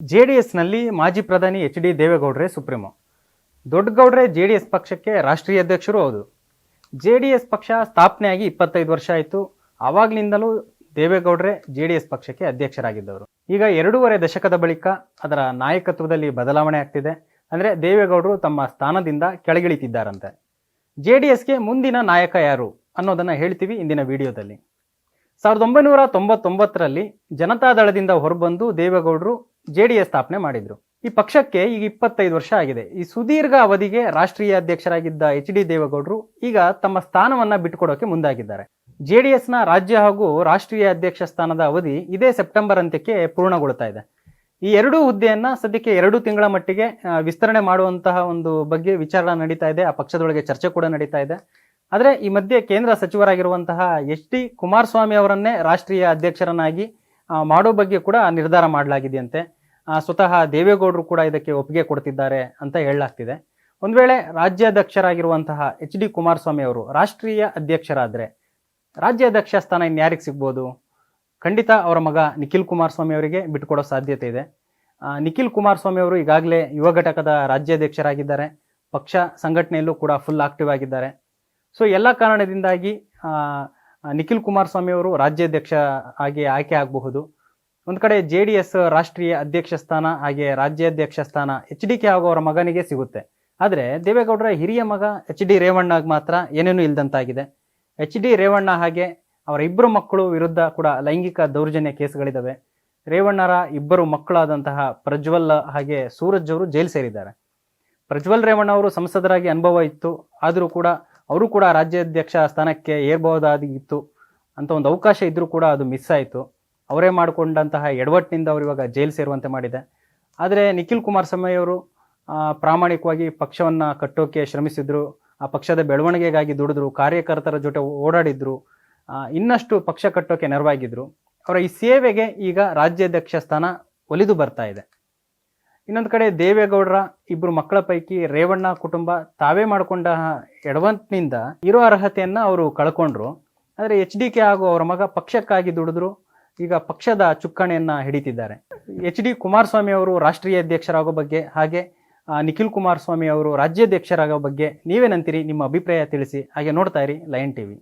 J D ಎಸ್ನಲ್ಲಿ ಮಾಜಿ ಪ್ರಧಾನಿ ಎಚ್ ಡಿ ದೇವೇಗೌಡರೇ ಸುಪ್ರೀಮೋ. ದೊಡ್ಡಗೌಡ್ರೆ ಜೆ ಡಿ ಎಸ್ ಪಕ್ಷಕ್ಕೆ ರಾಷ್ಟ್ರೀಯ ಅಧ್ಯಕ್ಷರು ಹೌದು. ಜೆ ಡಿ ಎಸ್ ಪಕ್ಷ ಸ್ಥಾಪನೆಯಾಗಿ ಇಪ್ಪತ್ತೈದು ವರ್ಷ ಆಯಿತು. ಆವಾಗಲಿಂದಲೂ ದೇವೇಗೌಡ್ರೆ ಜೆ ಡಿ ಎಸ್ ಪಕ್ಷಕ್ಕೆ ಅಧ್ಯಕ್ಷರಾಗಿದ್ದವರು. ಈಗ ಎರಡೂವರೆ ದಶಕದ ಬಳಿಕ ಅದರ ನಾಯಕತ್ವದಲ್ಲಿ ಬದಲಾವಣೆ ಆಗ್ತಿದೆ. ಅಂದರೆ ದೇವೇಗೌಡರು ತಮ್ಮ ಸ್ಥಾನದಿಂದ ಕೆಳಗಿಳಿತಿದ್ದಾರಂತೆ. ಜೆ ಡಿ ಎಸ್ಗೆ ಮುಂದಿನ ನಾಯಕ ಯಾರು ಅನ್ನೋದನ್ನು ಹೇಳ್ತೀವಿ ಇಂದಿನ ವಿಡಿಯೋದಲ್ಲಿ. ಸಾವಿರದ ಒಂಬೈನೂರ ತೊಂಬತ್ತೊಂಬತ್ತರಲ್ಲಿ ಜನತಾದಳದಿಂದ ಹೊರಬಂದು ದೇವೇಗೌಡರು ಜೆ ಡಿ ಎಸ್ ಸ್ಥಾಪನೆ ಮಾಡಿದ್ರು. ಈ ಪಕ್ಷಕ್ಕೆ ಈಗ ಇಪ್ಪತ್ತೈದು ವರ್ಷ ಆಗಿದೆ. ಈ ಸುದೀರ್ಘ ಅವಧಿಗೆ ರಾಷ್ಟ್ರೀಯ ಅಧ್ಯಕ್ಷರಾಗಿದ್ದ ಎಚ್ ಡಿ ದೇವೇಗೌಡರು ಈಗ ತಮ್ಮ ಸ್ಥಾನವನ್ನ ಬಿಟ್ಟುಕೊಡೋಕೆ ಮುಂದಾಗಿದ್ದಾರೆ. ಜೆ ಡಿ ಎಸ್ನ ರಾಜ್ಯ ಹಾಗೂ ರಾಷ್ಟ್ರೀಯ ಅಧ್ಯಕ್ಷ ಸ್ಥಾನದ ಅವಧಿ ಇದೇ ಸೆಪ್ಟೆಂಬರ್ ಅಂತ್ಯಕ್ಕೆ ಪೂರ್ಣಗೊಳ್ತಾ ಇದೆ. ಈ ಎರಡೂ ಹುದ್ದೆಯನ್ನ ಸದ್ಯಕ್ಕೆ ಎರಡು ತಿಂಗಳ ಮಟ್ಟಿಗೆ ವಿಸ್ತರಣೆ ಮಾಡುವಂತಹ ಒಂದು ಬಗ್ಗೆ ವಿಚಾರ ನಡೀತಾ ಇದೆ. ಆ ಪಕ್ಷದೊಳಗೆ ಚರ್ಚೆ ಕೂಡ ನಡೀತಾ ಇದೆ. ಆದರೆ ಈ ಮಧ್ಯೆ ಕೇಂದ್ರ ಸಚಿವರಾಗಿರುವಂತಹ ಎಚ್ ಡಿ ಕುಮಾರಸ್ವಾಮಿ ಅವರನ್ನೇ ರಾಷ್ಟ್ರೀಯ ಅಧ್ಯಕ್ಷರನ್ನಾಗಿ ಮಾಡೋ ಬಗ್ಗೆ ಕೂಡ ನಿರ್ಧಾರ ಮಾಡಲಾಗಿದೆಯಂತೆ. ಸ್ವತಃ ದೇವೇಗೌಡರು ಕೂಡ ಇದಕ್ಕೆ ಒಪ್ಪಿಗೆ ಕೊಡ್ತಿದ್ದಾರೆ ಅಂತ ಹೇಳಲಾಗ್ತಿದೆ. ಒಂದು ವೇಳೆ ರಾಜ್ಯಾಧ್ಯಕ್ಷರಾಗಿರುವಂತಹ ಎಚ್ ಡಿ ಕುಮಾರಸ್ವಾಮಿ ಅವರು ರಾಷ್ಟ್ರೀಯ ಅಧ್ಯಕ್ಷರಾದರೆ ರಾಜ್ಯಾಧ್ಯಕ್ಷ ಸ್ಥಾನ ಇನ್ಯಾರಿಗೆ ಸಿಗ್ಬೋದು? ಖಂಡಿತ ಅವರ ಮಗ ನಿಖಿಲ್ ಕುಮಾರಸ್ವಾಮಿ ಅವರಿಗೆ ಬಿಟ್ಟುಕೊಡೋ ಸಾಧ್ಯತೆ ಇದೆ. ನಿಖಿಲ್ ಕುಮಾರಸ್ವಾಮಿ ಅವರು ಈಗಾಗಲೇ ಯುವ ಘಟಕದ ರಾಜ್ಯಾಧ್ಯಕ್ಷರಾಗಿದ್ದಾರೆ. ಪಕ್ಷ ಸಂಘಟನೆಯಲ್ಲೂ ಕೂಡ ಫುಲ್ ಆಕ್ಟಿವ್ ಆಗಿದ್ದಾರೆ. ಸೊ ಎಲ್ಲ ಕಾರಣದಿಂದಾಗಿ ನಿಖಿಲ್ ಕುಮಾರಸ್ವಾಮಿ ಅವರು ರಾಜ್ಯಾಧ್ಯಕ್ಷ ಆಗಿ ಆಯ್ಕೆ ಆಗಬಹುದು. ಒಂದು ಕಡೆ ಜೆ ಡಿ ಎಸ್ ರಾಷ್ಟ್ರೀಯ ಅಧ್ಯಕ್ಷ ಸ್ಥಾನ, ಹಾಗೆ ರಾಜ್ಯಾಧ್ಯಕ್ಷ ಸ್ಥಾನ ಎಚ್ ಡಿ ಕೆ ಅವರ ಮಗನಿಗೆ ಸಿಗುತ್ತೆ. ಆದರೆ ದೇವೇಗೌಡರ ಹಿರಿಯ ಮಗ ಎಚ್ ಡಿ ರೇವಣ್ಣಗೆ ಮಾತ್ರ ಏನೇನೂ ಇಲ್ದಂತಾಗಿದೆ. ಎಚ್ ಡಿ ರೇವಣ್ಣ ಹಾಗೆ ಅವರ ಇಬ್ಬರು ಮಕ್ಕಳು ವಿರುದ್ಧ ಕೂಡ ಲೈಂಗಿಕ ದೌರ್ಜನ್ಯ ಕೇಸ್ಗಳಿದ್ದಾವೆ ರೇವಣ್ಣರ ಇಬ್ಬರು ಮಕ್ಕಳಾದಂತಹ ಪ್ರಜ್ವಲ್ ಹಾಗೆ ಸೂರಜ್ ಅವರು ಜೈಲು ಸೇರಿದ್ದಾರೆ. ಪ್ರಜ್ವಲ್ ರೇವಣ್ಣ ಅವರು ಸಂಸದರಾಗಿ ಅನುಭವ ಇತ್ತು. ಆದರೂ ಕೂಡ ಅವರು ಕೂಡ ರಾಜ್ಯಾಧ್ಯಕ್ಷ ಸ್ಥಾನಕ್ಕೆ ಏರ್ಬಹುದಾಗಿತ್ತು ಅಂತ ಒಂದು ಅವಕಾಶ ಇದ್ದರೂ ಕೂಡ ಅದು ಮಿಸ್ ಆಯಿತು. ಅವರೇ ಮಾಡಿಕೊಂಡಂತಹ ಎಡವಟ್ಟಿನಿಂದ ಅವರು ಇವಾಗ ಜೈಲು ಸೇರುವಂತೆ ಮಾಡಿದೆ. ಆದರೆ ನಿಖಿಲ್ ಕುಮಾರಸ್ವಾಮಿ ಅವರು ಪ್ರಾಮಾಣಿಕವಾಗಿ ಪಕ್ಷವನ್ನು ಕಟ್ಟೋಕೆ ಶ್ರಮಿಸಿದ್ರು, ಆ ಪಕ್ಷದ ಬೆಳವಣಿಗೆಗಾಗಿ ದುಡಿದ್ರು, ಕಾರ್ಯಕರ್ತರ ಜೊತೆ ಓಡಾಡಿದ್ರು ಇನ್ನಷ್ಟು ಪಕ್ಷ ಕಟ್ಟೋಕೆ ನೆರವಾಗಿದ್ರು. ಅವರ ಈ ಸೇವೆಗೆ ಈಗ ರಾಜ್ಯಾಧ್ಯಕ್ಷ ಸ್ಥಾನ ಒಲಿದು ಬರ್ತಾ ಇದೆ. ಇನ್ನೊಂದು ಕಡೆ ದೇವೇಗೌಡರ ಇಬ್ಬರು ಮಕ್ಕಳ ಪೈಕಿ ರೇವಣ್ಣ ಕುಟುಂಬ ತಾವೇ ಮಾಡಿಕೊಂಡ ಎಡವಂತಿನಿಂದ ಇರೋ ಅರ್ಹತೆಯನ್ನು ಅವರು ಕಳ್ಕೊಂಡ್ರು. ಆದರೆ ಎಚ್ ಡಿ ಕೆ ಹಾಗೂ ಅವರ ಮಗ ಪಕ್ಷಕ್ಕಾಗಿ ದುಡಿದ್ರು. ಈಗ ಪಕ್ಷದ ಚುಕ್ಕಣೆಯನ್ನು ಹಿಡಿತಿದ್ದಾರೆ. ಎಚ್ ಡಿ ಕುಮಾರಸ್ವಾಮಿ ಅವರು ರಾಷ್ಟ್ರೀಯ ಅಧ್ಯಕ್ಷರಾಗೋ ಬಗ್ಗೆ ಹಾಗೆ ನಿಖಿಲ್ ಕುಮಾರಸ್ವಾಮಿ ಅವರು ರಾಜ್ಯಾಧ್ಯಕ್ಷರಾಗೋ ಬಗ್ಗೆ ನೀವೇನಂತೀರಿ? ನಿಮ್ಮ ಅಭಿಪ್ರಾಯ ತಿಳಿಸಿ, ಹಾಗೆ ನೋಡ್ತಾ ಇರಿ ಲಯನ್ ಟಿವಿ.